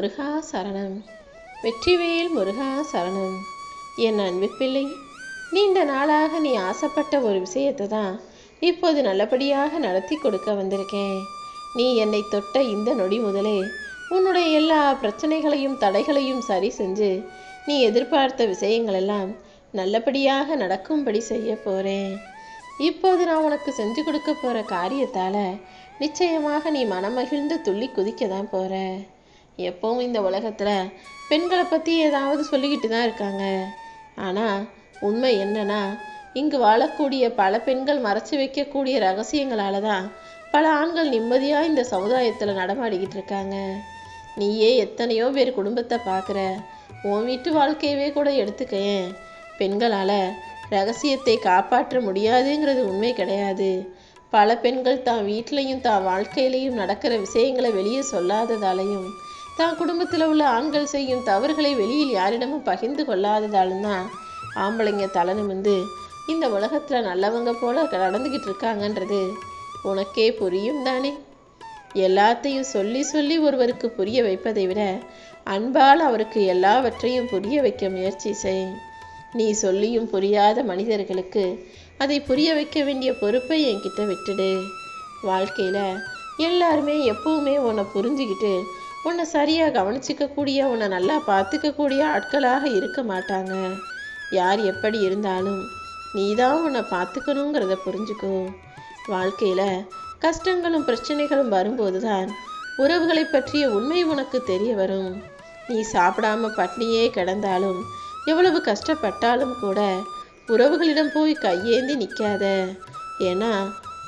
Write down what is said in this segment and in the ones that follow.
முருகா சரணம். வெற்றிவேல் முருகா சரணம். என் அன்பு பிள்ளை நீண்ட நாளாக நீ ஆசைப்பட்ட ஒரு விஷயத்தை தான் இப்போது நல்லபடியாக நடத்தி கொடுக்க வந்திருக்கேன். நீ என்னை தொட்ட இந்த நொடி முதலே உன்னுடைய எல்லா பிரச்சனைகளையும் தடைகளையும் சரி செஞ்சு நீ எதிர்பார்த்த விஷயங்களெல்லாம் நல்லபடியாக நடக்கும்படி செய்ய போகிறேன் இப்போது நான் உனக்கு செஞ்சு கொடுக்க போகிற காரியத்தால் நிச்சயமாக நீ மனமகிழ்ந்து துள்ளி குதிக்க தான் போகிற எப்பவும் இந்த உலகத்தில் பெண்களை பற்றி ஏதாவது சொல்லிக்கிட்டு தான் இருக்காங்க. ஆனால் உண்மை என்னன்னா இங்கு வாழக்கூடிய பல பெண்கள் மறைச்சு வைக்கக்கூடிய ரகசியங்களால தான் பல ஆண்கள் நிம்மதியாக இந்த சமுதாயத்தில் நடமாடிக்கிட்டு இருக்காங்க. நீயே எத்தனையோ பேர் குடும்பத்தை பார்க்குற உன் வீட்டு வாழ்க்கையவே கூட எடுத்துக்கேன் பெண்களால் ரகசியத்தை காப்பாற்ற முடியாதுங்கிறது உண்மை கிடையாது. பல பெண்கள் தான் வீட்லேயும் தான் வாழ்க்கையிலையும் நடக்கிற விஷயங்களை வெளியே சொல்லாததாலையும் தான் குடும்பத்தில் உள்ள ஆண்கள் செய்யும் தவறுகளை வெளியில் யாரிடமும் பகிர்ந்து கொள்ளாததாலும் தான் ஆம்பளைங்க தலை நிமிந்து இந்த உலகத்தில் நல்லவங்க போல நடந்துக்கிட்டு இருக்காங்கன்றது உனக்கே புரியும் தானே? எல்லாத்தையும் சொல்லி சொல்லி ஒருவருக்கு புரிய வைப்பதை விட அன்பால் அவருக்கு எல்லாவற்றையும் புரிய வைக்க முயற்சி செய். நீ சொல்லியும் புரியாத மனிதர்களுக்கு அதை புரிய வைக்க வேண்டிய பொறுப்பை என்கிட்ட விட்டுடு. வாழ்க்கையில் எல்லாருமே எப்பவுமே உன்னை புரிஞ்சுக்கிட்டு உன்னை சரியாக கவனிச்சிக்கக்கூடிய உன்னை நல்லா பார்த்துக்கக்கூடிய ஆட்களாக இருக்க மாட்டாங்க. யார் எப்படி இருந்தாலும் நீ தான் உன்னை பார்த்துக்கணுங்கிறத புரிஞ்சுக்கும் வாழ்க்கையில் கஷ்டங்களும் பிரச்சனைகளும் வரும்போது தான் உறவுகளை பற்றிய உண்மை உனக்கு தெரிய வரும். நீ சாப்பிடாம பட்னியே கிடந்தாலும் எவ்வளவு கஷ்டப்பட்டாலும் கூட உறவுகளிடம் போய் கையேந்தி நிற்காத ஏன்னா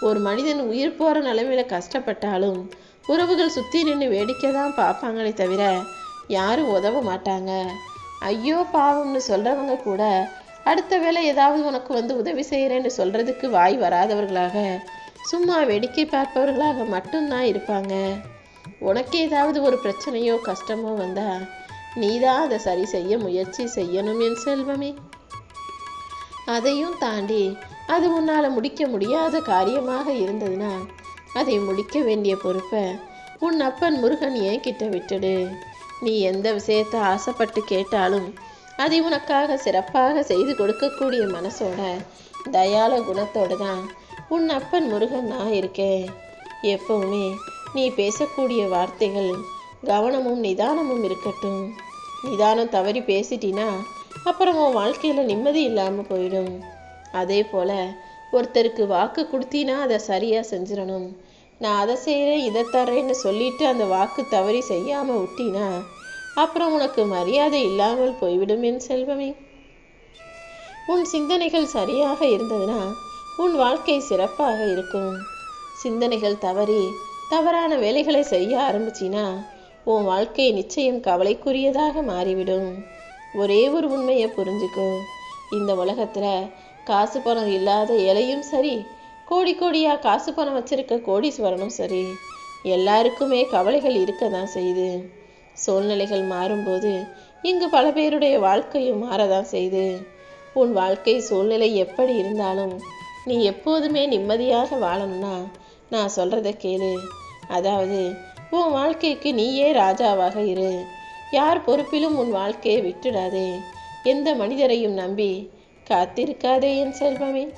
ஒரு மனிதன் உயிர் போகிற நிலைமையில் கஷ்டப்பட்டாலும் உறவுகள் சுற்றி நின்று வேடிக்கை தான் பார்ப்பாங்களே தவிர யாரும் உதவ மாட்டாங்க. ஐயோ பாவம்னு சொல்கிறவங்க கூட அடுத்த வேளை ஏதாவது உனக்கு வந்து உதவி செய்கிறேன்னு சொல்கிறதுக்கு வாய் வராதவர்களாக சும்மா வேடிக்கை பார்ப்பவர்களாக மட்டும்தான் இருப்பாங்க. உனக்கு ஏதாவது ஒரு பிரச்சனையோ கஷ்டமோ வந்தா நீதான் அதை சரி செய்ய முயற்சி செய்யணும் என் செல்வமே. அதையும் தாண்டி அது உன்னால் முடிக்க முடியாத காரியமாக இருந்ததுன்னா அதை முடிக்க வேண்டிய பொறுப்பை உன் அப்பன் முருகன் ஏன் கிட்ட விட்டுடு. நீ எந்த விஷயத்தை ஆசைப்பட்டு கேட்டாலும் அதை உனக்காக சிறப்பாக செய்து கொடுக்கக்கூடிய மனசோட தயால குணத்தோடு தான் உன் அப்பன் முருகன் நான் இருக்கேன். எப்பவுமே நீ பேசக்கூடிய வார்த்தைகள் கவனமும் நிதானமும் இருக்கட்டும். நிதானம் தவறி பேசிட்டினா அப்புறம் உன் வாழ்க்கையில் நிம்மதி இல்லாமல் போயிடும். அதே போல் ஒருத்தருக்கு வாக்கு கொடுத்தினா அதை சரியாக செஞ்சிடணும். நான் அதை செய்கிறேன் இதை தர்றேன்னு சொல்லிட்டு அந்த வாக்கு தவறி செய்யாமல் விட்டினா அப்புறம் உனக்கு மரியாதை இல்லாமல் போய்விடும் என் செல்வமே. உன் சிந்தனைகள் சரியாக இருந்ததுன்னா உன் வாழ்க்கை சிறப்பாக இருக்கும். சிந்தனைகள் தவறி தவறான வேலைகளை செய்ய ஆரம்பிச்சினா உன் வாழ்க்கை நிச்சயம் கவலைக்குரியதாக மாறிவிடும். ஒரே ஒரு உண்மையை புரிஞ்சுக்கோ. இந்த உலகத்தில் காசு பணம் இல்லாத இலையும் சரி கோடி கோடியாக காசு பணம் வச்சிருக்க கோடீஸ்வரனும் சரி எல்லாருக்குமே கவலைகள் இருக்க தான் செய்யுது. சூழ்நிலைகள் மாறும்போது இங்கு பல பேருடைய வாழ்க்கையும் மாறதான் செய்து உன் வாழ்க்கை சூழ்நிலை எப்படி இருந்தாலும் நீ எப்போதுமே நிம்மதியாக வாழணும்னா நான் சொல்கிறத கேளு. அதாவது உன் வாழ்க்கைக்கு நீயே ராஜாவாக இரு. யார் பொறுப்பிலும் உன் வாழ்க்கையை விட்டுடாதே. எந்த மனிதரையும் நம்பி காத்திருக்காதே என் செல்வமே.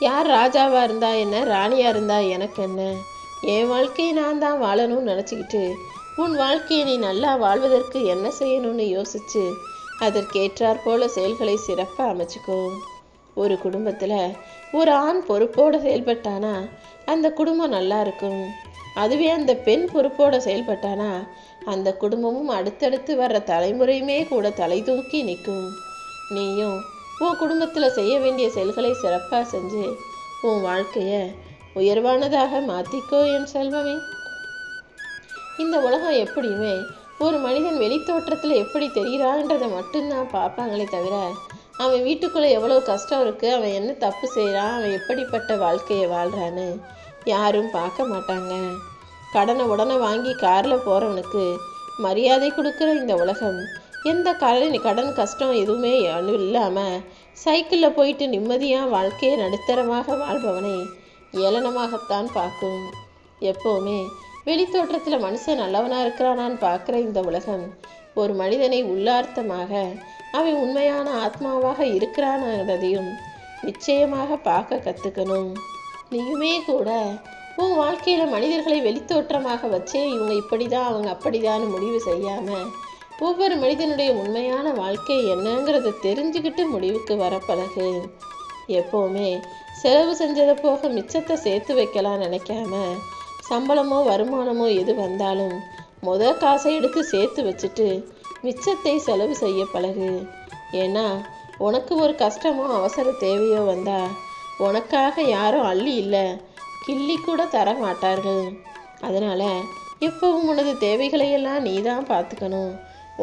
யார் ராஜாவா இருந்தா என்ன ராணியா இருந்தா எனக்கு என்ன? என் வாழ்க்கையை நான் தான் வாழணும்னு நினச்சிக்கிட்டு உன் வாழ்க்கையை நீ நல்லா வாழ்வதற்கு என்ன செய்யணும்னு யோசிச்சு அதற்கேற்றாற் போல செயல்களை சிறப்பாக அமைச்சுக்கோ. ஒரு குடும்பத்தில் ஒரு ஆண் பொறுப்போடு செயல்பட்டானா அந்த குடும்பம் நல்லா இருக்கும். அதுவே அந்த பெண் பொறுப்போடு செயல்பட்டானா அந்த குடும்பமும் அடுத்தடுத்து வர்ற தலைமுறையுமே கூட தலை தூக்கி நிற்கும். நீயும் உன் குடும்பத்தில் செய்ய வேண்டிய செயல்களை சிறப்பாக செஞ்சு உன் வாழ்க்கையை உயர்வானதாக மாற்றிக்கோ என் செல்வமே. இந்த உலகம் எப்படியுமே ஒரு மனிதன் வெளித்தோற்றத்தில் எப்படி தெரிகிறான்றதை மட்டும்தான் பார்ப்பாங்களே தவிர அவன் வீட்டுக்குள்ளே எவ்வளோ கஷ்டம் இருக்குது அவன் என்ன தப்பு செய்கிறான் அவன் எப்படிப்பட்ட வாழ்க்கையை வாழ்கிறான்னு யாரும் பார்க்க மாட்டாங்க. கடனை உடனே வாங்கி காரில் போகிறவனுக்கு மரியாதை கொடுக்குற இந்த உலகம் எந்த கடன் கடன் கஷ்டம் எதுவுமே இல்லாமல் சைக்கிளில் போயிட்டு நிம்மதியாக வாழ்க்கையை நடுத்தரமாக வாழ்பவனை ஏளனமாகத்தான் பார்க்கும். எப்போவுமே வெளித்தோற்றத்தில் மனுஷன் நல்லவனாக இருக்கிறானான்னு பார்க்குற இந்த உலகம் ஒரு மனிதனை உள்ளார்த்தமாக அவன் உண்மையான ஆத்மாவாக இருக்கிறானதையும் நிச்சயமாக பார்க்க கற்றுக்கணும் நீயுமே கூட உன் வாழ்க்கையில் மனிதர்களை வெளித்தோற்றமாக வச்சே இவங்க இப்படிதான் அவங்க அப்படிதான்னு முடிவு செய்யாமல் ஒவ்வொரு மனிதனுடைய உண்மையான வாழ்க்கை என்னங்கிறத தெரிஞ்சுக்கிட்டு முடிவுக்கு வர பழகு எப்போவுமே செலவு செஞ்சதை போக மிச்சத்தை சேர்த்து வைக்கலாம் நினைக்காம சம்பளமோ வருமானமோ எது வந்தாலும் முத காசை எடுத்து சேர்த்து வச்சுட்டு மிச்சத்தை செலவு செய்ய பழகு. ஏன்னா உனக்கு ஒரு கஷ்டமோ அவசர தேவையோ வந்தா உனக்காக யாரும் அள்ளி இல்லை கிள்ளி கூட தர மாட்டார்கள் அதனால எப்பவும் உனது தேவைகளையெல்லாம் நீ தான் பார்த்துக்கணும்.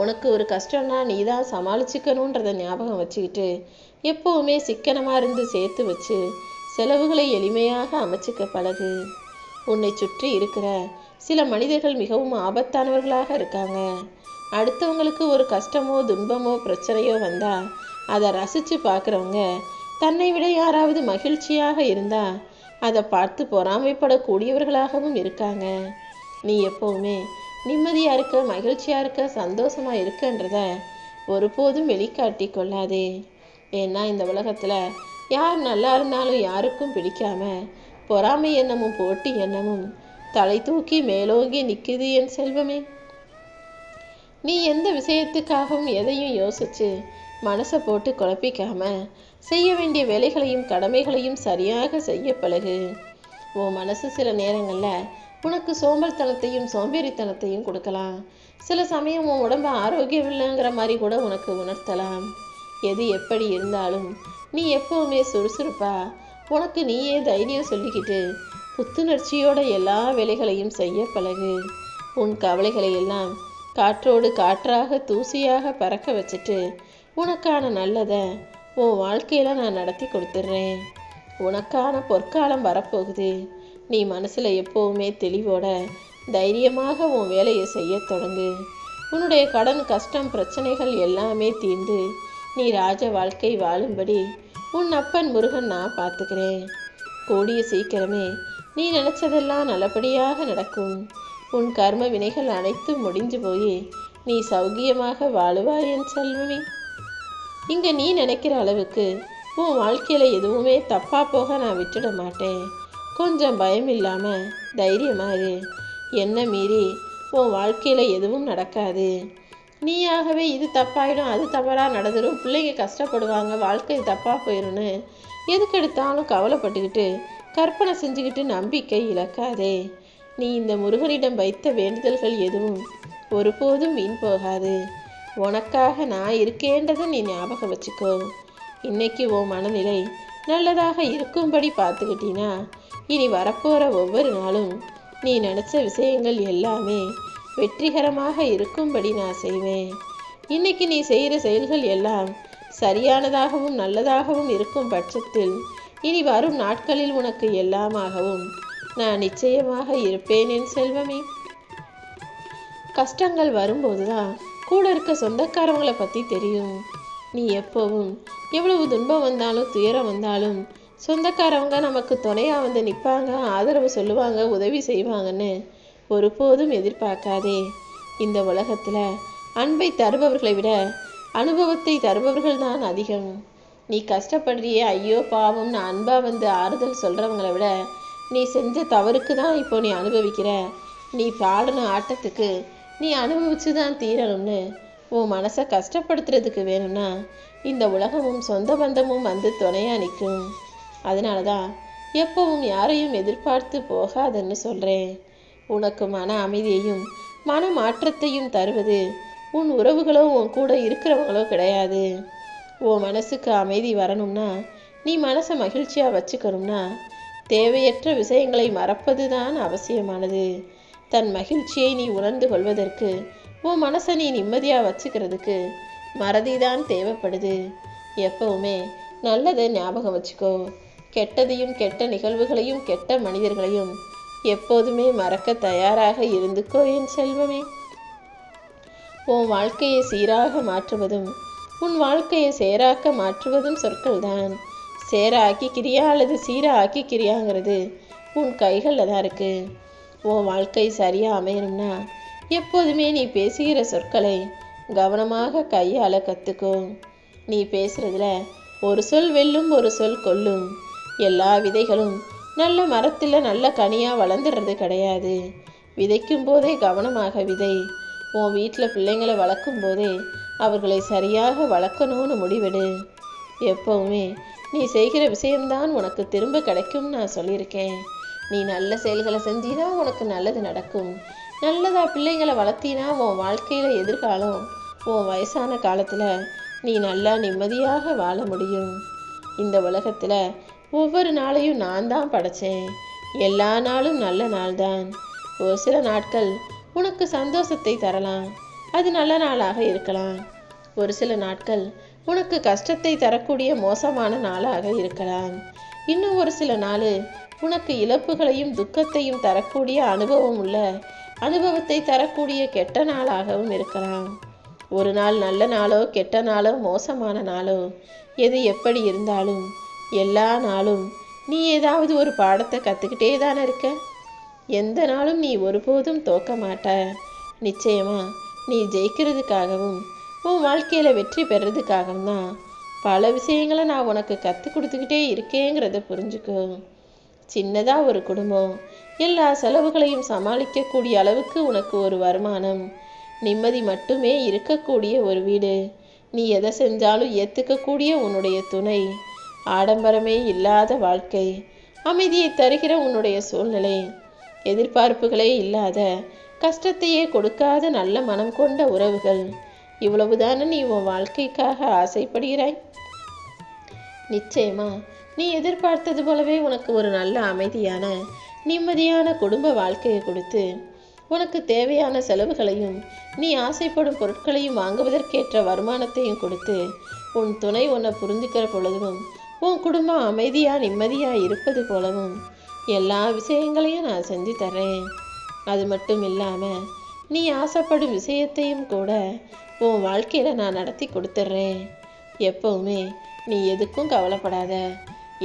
உனக்கு ஒரு கஷ்டம்னா நீ தான் சமாளிச்சுக்கணுன்றத ஞாபகம் வச்சுக்கிட்டு எப்போவுமே சிக்கனமாக இருந்து சேர்த்து வச்சு செலவுகளை எளிமையாக அமைச்சுக்க பழகு. உன்னை சுற்றி இருக்கிற சில மனிதர்கள் மிகவும் ஆபத்தானவர்களாக இருக்காங்க. அடுத்தவங்களுக்கு ஒரு கஷ்டமோ துன்பமோ பிரச்சனையோ வந்தால் அதை ரசித்து பார்க்குறவங்க தன்னை விட யாராவது மகிழ்ச்சியாக இருந்தால் அதை பார்த்து பொறாமைப்படக்கூடியவர்களாகவும் இருக்காங்க. நீ எப்போவுமே நிம்மதியாக இருக்க மகிழ்ச்சியாக இருக்க சந்தோஷமாக இருக்கன்றத ஒருபோதும் வெளிக்காட்டி கொள்ளாதே. ஏன்னா இந்த உலகத்தில் யார் நல்லா இருந்தாலும் யாருக்கும் பிடிக்காம பொறாமை எண்ணமும் போட்டி எண்ணமும் தலை தூக்கி மேலோங்கி நிற்குது என் செல்வமே. நீ எந்த விஷயத்துக்காகவும் எதையும் யோசிச்சு மனசை போட்டு குழப்பிக்காம செய்ய வேண்டிய வேலைகளையும் கடமைகளையும் சரியாக செய்ய பழகு. உன் மனசு சில நேரங்களில் உனக்கு சோம்பல்தனத்தையும் சோம்பேறித்தனத்தையும் கொடுக்கலாம். சில சமயம் உன் உடம்பு ஆரோக்கியம் இல்லைங்கிற மாதிரி கூட உனக்கு உணர்த்தலாம். எது எப்படி இருந்தாலும் நீ எப்பவுமே சுறுசுறுப்பா. உனக்கு நீயே தைரியம் சொல்லிக்கிட்டு புத்துணர்ச்சியோட எல்லா வேலைகளையும் செய்ய பழகு. உன் கவலைகளை எல்லாம் காற்றோடு காற்றாக தூசியாக பறக்க வச்சுட்டு உனக்கான நல்லதை உன் வாழ்க்கையில நான் நடத்தி கொடுத்துட்றேன் உனக்கான பொற்காலம் வரப்போகுது. நீ மனசில் எப்போவுமே தெளிவோட தைரியமாக உன் வேலையை செய்ய தொடங்கு. உன்னுடைய கடன் கஷ்டம் பிரச்சனைகள் எல்லாமே தீர்ந்து நீ ராஜ வாழ்க்கை வாழும்படி உன் அப்பன் முருகன் நான் பார்த்துக்கிறேன். கூடிய சீக்கிரமே நீ நினச்சதெல்லாம் நல்லபடியாக நடக்கும். உன் கர்ம வினைகள் அனைத்தும் முடிஞ்சு போய் நீ சௌகியமாக வாழுவாய் என் செல்வமே. இங்கே நீ நினைக்கிற அளவுக்கு உன் வாழ்க்கையில் எதுவுமே தப்பாக போக நான் விட்டுட மாட்டேன். கொஞ்சம் பயம் இல்லாமல் தைரியமா என்ன மீறி? உன் வாழ்க்கையில் எதுவும் நடக்காது. நீயாகவே இது தப்பாயிடும் அது தவறாக நடந்துடும் பிள்ளைங்க கஷ்டப்படுவாங்க வாழ்க்கை தப்பாக போயிடும்னு எதுக்கெடுத்தாலும் கவலைப்பட்டுக்கிட்டு கற்பனை செஞ்சுக்கிட்டு நம்பிக்கை இழக்காதே. நீ இந்த முருகனிடம் வைத்த வேண்டுதல்கள் எதுவும் ஒருபோதும் வீண் போகாது. உனக்காக நான் இருக்கேன்றதை நீ ஞாபகம் வச்சுக்கோ. இன்னைக்கு உன் மனநிலை நல்லதாக இருக்கும்படி பார்த்துக்கிட்டீன்னா இனி வரப்போகிற ஒவ்வொரு நாளும் நீ நினச்ச விஷயங்கள் எல்லாமே வெற்றிகரமாக இருக்கும்படி நான் செய்வேன். இன்னைக்கு நீ செய்கிற செயல்கள் எல்லாம் சரியானதாகவும் நல்லதாகவும் இருக்கும் பட்சத்தில் இனி வரும் நாட்களில் உனக்கு எல்லாமாகவும் நான் நிச்சயமாக இருப்பேன் என் செல்வமே. கஷ்டங்கள் வரும்போதுதான் கூட இருக்க சொந்தக்காரவங்களை பற்றி தெரியும். நீ எப்போவும் எவ்வளவு துன்பம் வந்தாலும் துயரம் வந்தாலும் சொந்தக்காரவங்க நமக்கு துணையாக வந்து நிற்பாங்க ஆதரவு சொல்லுவாங்க உதவி செய்வாங்கன்னு ஒருபோதும் எதிர்பார்க்காதே. இந்த உலகத்தில் அன்பை தருபவர்களை விட அனுபவத்தை தருபவர்கள் தான் அதிகம். நீ கஷ்டப்படுறியே ஐயோ பாவம்னு அன்பாக வந்து ஆறுதல் சொல்கிறவங்கள விட நீ செஞ்ச தவறுக்கு தான் இப்போ நீ அனுபவிக்கிற. நீ பாடின ஆட்டத்துக்கு நீ அனுபவிச்சு தான் தீரணும்னு உன் மனசை கஷ்டப்படுத்துறதுக்கு வேணும்னா இந்த உலகமும் சொந்த பந்தமும் வந்து துணையாக நிற்கும். அதனால தான் எப்பவும் யாரையும் எதிர்பார்த்து போகாதன்னு சொல்கிறேன் உனக்கு மன அமைதியையும் மன மாற்றத்தையும் தருவது உன் உறவுகளோ உன் கூட இருக்கிறவங்களோ கிடையாது. உன் மனசுக்கு அமைதி வரணும்னா நீ மனசை மகிழ்ச்சியாக வச்சுக்கணும்னா தேவையற்ற விஷயங்களை மறப்பது தான் அவசியமானது. தன் மகிழ்ச்சியை நீ உணர்ந்து கொள்வதற்கு உன் மனசை நீ நிம்மதியாக வச்சுக்கிறதுக்கு மறதி தான் தேவைப்படுது. எப்பவுமே நல்லதை ஞாபகம் வச்சுக்கோ. கெட்டதையும் கெட்ட நிகழ்வுகளையும் கெட்ட மனிதர்களையும் எப்போதுமே மறக்க தயாராக இருந்துக்கோ என் செல்வமே. உன் வாழ்க்கையை சீராக மாற்றுவதும் உன் வாழ்க்கையை சேராக்க மாற்றுவதும் சொற்கள்தான். சேர ஆக்கிக்கிறியா அல்லது சீர ஆக்கிக்கிறியாங்கிறது உன் கைகளில் தான் இருக்கு. உன் வாழ்க்கை சரியாக அமையணும்னா எப்போதுமே நீ பேசுகிற சொற்களை கவனமாக கையால் கற்றுக்கோ நீ பேசுறதுல ஒரு சொல் வெல்லும் ஒரு சொல் கொல்லும். எல்லா விதைகளும் நல்ல மரத்தில் நல்ல கனியாக வளர்ந்துடுறது கிடையாது. விதைக்கும் போதே கவனமாக விதை. உன் வீட்டில் பிள்ளைங்களை வளர்க்கும் போதே அவர்களை சரியாக வளர்க்கணும்னு முடிவெடு. எப்பவுமே நீ செய்கிற விஷயம்தான் உனக்கு திரும்ப கிடைக்கும்னு நான் சொல்லியிருக்கேன். நீ நல்ல செயல்களை செஞ்சினா உனக்கு நல்லது நடக்கும். நல்லதா பிள்ளைங்களை வளர்த்தினா உன் வாழ்க்கையில் எதிர்காலம் உன் வயசான காலத்தில் நீ நல்லா நிம்மதியாக வாழ முடியும். இந்த உலகத்தில் ஒவ்வொரு நாளையும் நான் தான் படைச்சேன். எல்லா நாளும் நல்ல நாள்தான். ஒரு சில நாட்கள் உனக்கு சந்தோஷத்தை தரலாம். அது நல்ல நாளாக இருக்கலாம். ஒரு சில நாட்கள் உனக்கு கஷ்டத்தை தரக்கூடிய மோசமான நாளாக இருக்கலாம். இன்னும் ஒரு சில நாள் உனக்கு இழப்புகளையும் துக்கத்தையும் தரக்கூடிய அனுபவம் உள்ள அனுபவத்தை தரக்கூடிய கெட்ட நாளாகவும் இருக்கலாம். ஒரு நாள் நல்ல நாளோ கெட்ட நாளோ மோசமான நாளோ எது எப்படி இருந்தாலும் எல்லா நாளும் நீ ஏதாவது ஒரு பாடத்தை கற்றுக்கிட்டே தானே இருக்க? எந்த நாளும் நீ ஒருபோதும் தோக்க மாட்ட. நிச்சயமா நீ ஜெயிக்கிறதுக்காகவும் உன் வாழ்க்கையில் வெற்றி பெறதுக்காகவும் தான் பல விஷயங்களை நான் உனக்கு கற்றுக் கொடுத்துக்கிட்டே இருக்கேங்கிறத புரிஞ்சுக்கோ. சின்னதாக ஒரு குடும்பம் எல்லா செலவுகளையும் சமாளிக்கக்கூடிய அளவுக்கு உனக்கு ஒரு வருமானம் நிம்மதி மட்டுமே இருக்கக்கூடிய ஒரு வீடு. நீ எதை செஞ்சாலும் ஏற்றுக்கக்கூடிய உன்னுடைய துணை. ஆடம்பரமே இல்லாத வாழ்க்கை. அமைதியை தருகிற உன்னுடைய சூழ்நிலை. எதிர்பார்ப்புகளே இல்லாத கஷ்டத்தையே கொடுக்காத நல்ல மனம் கொண்ட உறவுகள். இவ்வளவுதானே நீ உன் வாழ்க்கைக்காக ஆசைப்படுகிறாய்? நிச்சயமா நீ எதிர்பார்த்தது போலவே உனக்கு ஒரு நல்ல அமைதியான நிம்மதியான குடும்ப வாழ்க்கையை கொடுத்து உனக்கு தேவையான செலவுகளையும் நீ ஆசைப்படும் பொருட்களையும் வாங்குவதற்கேற்ற வருமானத்தையும் கொடுத்து உன் துணை உன்னை புரிஞ்சுக்கிற பொழுதும் உன் குடும்பம் அமைதியாக நிம்மதியாக இருப்பது போலவும் எல்லா விஷயங்களையும் நான் செஞ்சு தர்றேன். அது மட்டும் இல்லாமல் நீ ஆசைப்படும் விஷயத்தையும் கூட உன் வாழ்க்கையில் நான் நடத்தி கொடுத்துட்றேன் எப்பவுமே நீ எதுக்கும் கவலைப்படாத.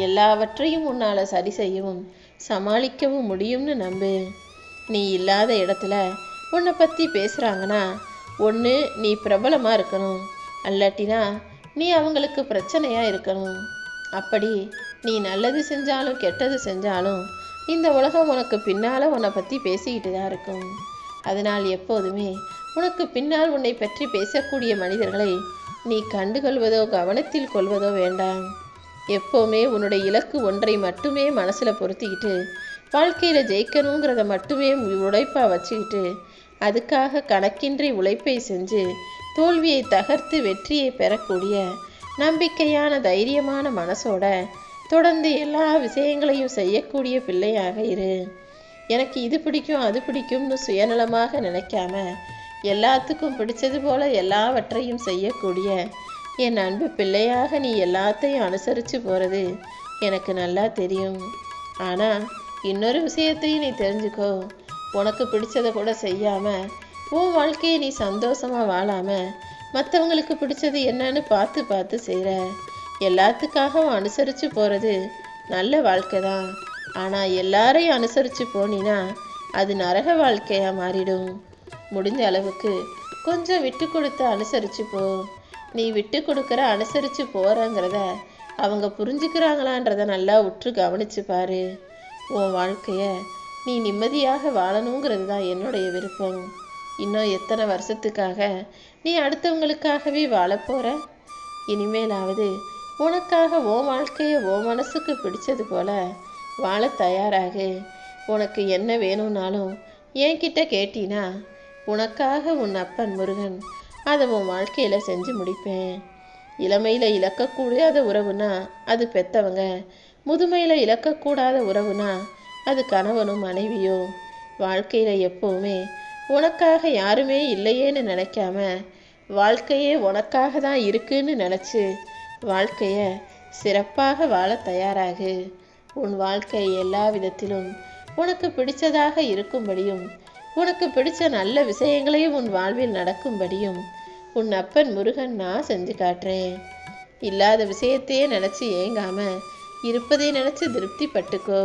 எல்லாவற்றையும் உன்னால் சரி செய்யவும் சமாளிக்கவும் முடியும்னு நம்பு. நீ இல்லாத இடத்துல உன்னை பற்றி பேசுகிறாங்கன்னா ஒன்று நீ பிரபலமாக இருக்கணும். அல்லாட்டினா நீ அவங்களுக்கு பிரச்சனையாக இருக்கணும். அப்படி நீ நல்லது செஞ்சாலும் கெட்டது செஞ்சாலும் இந்த உலகம் உனக்கு பின்னால் உன்னை பற்றி பேசிக்கிட்டு தான் இருக்கும். அதனால் எப்போதுமே உனக்கு பின்னால் உன்னை பற்றி பேசக்கூடிய மனிதர்களை நீ கண்டுகொள்வதோ கவனத்தில் கொள்வதோ வேண்டாம். எப்போவுமே உன்னுடைய இலக்கு ஒன்றை மட்டுமே மனசில் பொருத்திக்கிட்டு வாழ்க்கையில் ஜெயிக்கணுங்கிறத மட்டுமே உழைப்பாக வச்சுக்கிட்டு அதுக்காக கணக்கின்றி உழைப்பை செஞ்சு தோல்வியை தகர்த்து வெற்றியை பெறக்கூடிய நம்பிக்கையான தைரியமான மனசோட தொடர்ந்து எல்லா விஷயங்களையும் செய்யக்கூடிய பிள்ளையாக இரு. எனக்கு இது பிடிக்கும் அது பிடிக்கும்னு சுயநலமாக நினைக்காம எல்லாத்துக்கும் பிடிச்சது போல எல்லாவற்றையும் செய்யக்கூடிய என் அன்பு பிள்ளையாக நீ எல்லாத்தையும் அனுசரித்து போகிறது எனக்கு நல்லா தெரியும். ஆனால் இன்னொரு விஷயத்தையும் நீ தெரிஞ்சுக்கோ. உனக்கு பிடிச்சதை கூட செய்யாமல் உன் வாழ்க்கையை நீ சந்தோஷமாக வாழாமல் மற்றவங்களுக்கு பிடிச்சது என்னன்னு பார்த்து பார்த்து செய்கிற எல்லாத்துக்காகவும் அனுசரித்து போகிறது நல்ல வாழ்க்கை தான். ஆனால் எல்லாரையும் அனுசரித்து போனினா அது நரக வாழ்க்கையாக மாறிடும். முடிஞ்ச அளவுக்கு கொஞ்சம் விட்டு கொடுத்து அனுசரித்து போ. நீ விட்டு கொடுக்குற அனுசரித்து போகிறங்கிறத அவங்க புரிஞ்சுக்கிறாங்களான்றத நல்லா உற்று கவனிச்சு பாரு. உன் வாழ்க்கைய நீ நிம்மதியாக வாழணுங்கிறது தான் என்னுடைய விருப்பம். இன்னும் எத்தனை வருஷத்துக்காக நீ அடுத்தவங்களுக்காகவே வாழப்போற? இனிமேலாவது உனக்காக உன் வாழ்க்கையை ஓ மனசுக்கு பிடிச்சது போல வாழ தயாராகு. உனக்கு என்ன வேணும்னாலும் என்கிட்ட கேட்டினா உனக்காக உன் அப்பன் முருகன் அதை உன் வாழ்க்கையில் செஞ்சு முடிப்பேன். இளமையில் இழக்கக்கூடாத உறவுனா அது பெத்தவங்க முதுமையில் இழக்கக்கூடாத உறவுனா அது கணவனும் மனைவியோ வாழ்க்கையில் எப்போவுமே உனக்காக யாருமே இல்லையேன்னு நினைக்காம வாழ்க்கையே உனக்காக தான் இருக்குன்னு நினச்சி வாழ்க்கையை சிறப்பாக வாழ தயாராகு. உன் வாழ்க்கை எல்லா விதத்திலும் உனக்கு பிடிச்சதாக இருக்கும்படியும் உனக்கு பிடிச்ச நல்ல விஷயங்களையும் உன் வாழ்வில் நடக்கும்படியும் உன் அப்பன் முருகன் நான் செஞ்சு காட்டுறேன். இல்லாத விஷயத்தையே நினச்சி ஏங்காம இருப்பதை நினச்சி திருப்தி பட்டுக்கோ